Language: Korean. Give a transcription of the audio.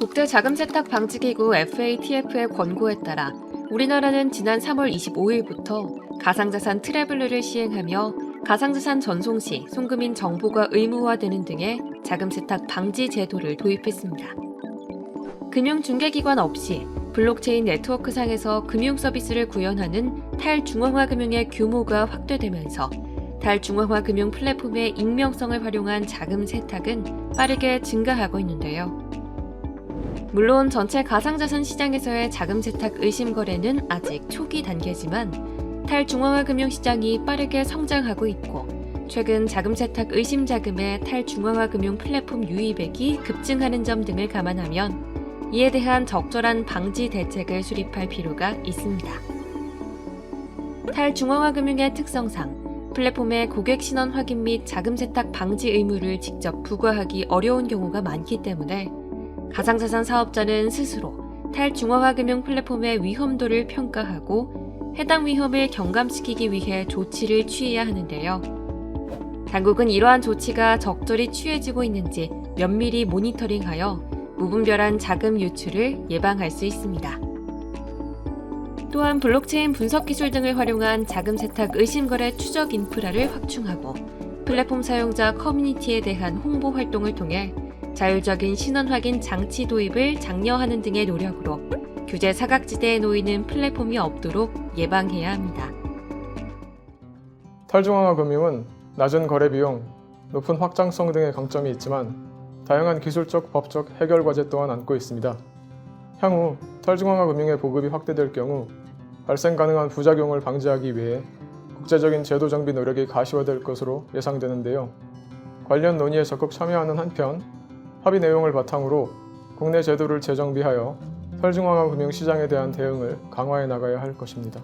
국제 자금 세탁 방지 기구 FATF의 권고에 따라 우리나라는 지난 3월 25일부터 가상자산 트래블러를 시행하며 가상자산 전송 시 송금인 정보가 의무화되는 등의 자금 세탁 방지 제도를 도입했습니다. 금융 중개기관 없이 블록체인 네트워크 상에서 금융 서비스를 구현하는 탈중앙화 금융의 규모가 확대되면서 탈중앙화 금융 플랫폼의 익명성을 활용한 자금 세탁은 빠르게 증가하고 있는데요. 물론 전체 가상자산 시장에서의 자금 세탁 의심 거래는 아직 초기 단계지만 탈중앙화 금융 시장이 빠르게 성장하고 있고 최근 자금 세탁 의심 자금의 탈중앙화 금융 플랫폼 유입액이 급증하는 점 등을 감안하면 이에 대한 적절한 방지 대책을 수립할 필요가 있습니다. 탈중앙화 금융의 특성상 플랫폼의 고객 신원 확인 및 자금 세탁 방지 의무를 직접 부과하기 어려운 경우가 많기 때문에 가상자산 사업자는 스스로 탈중앙화 금융 플랫폼의 위험도를 평가하고 해당 위험을 경감시키기 위해 조치를 취해야 하는데요. 당국은 이러한 조치가 적절히 취해지고 있는지 면밀히 모니터링하여 무분별한 자금 유출을 예방할 수 있습니다. 또한 블록체인 분석 기술 등을 활용한 자금 세탁 의심 거래 추적 인프라를 확충하고 플랫폼 사용자 커뮤니티에 대한 홍보 활동을 통해 자율적인 신원 확인 장치 도입을 장려하는 등의 노력으로 규제 사각지대에 놓이는 플랫폼이 없도록 예방해야 합니다. 탈중앙화 금융은 낮은 거래 비용, 높은 확장성 등의 강점이 있지만 다양한 기술적, 법적 해결 과제 또한 안고 있습니다. 향후 탈중앙화 금융의 보급이 확대될 경우 발생 가능한 부작용을 방지하기 위해 국제적인 제도 정비 노력이 가시화될 것으로 예상되는데요. 관련 논의에 적극 참여하는 한편 합의 내용을 바탕으로 국내 제도를 재정비하여 탈중앙화 금융 시장에 대한 대응을 강화해 나가야 할 것입니다.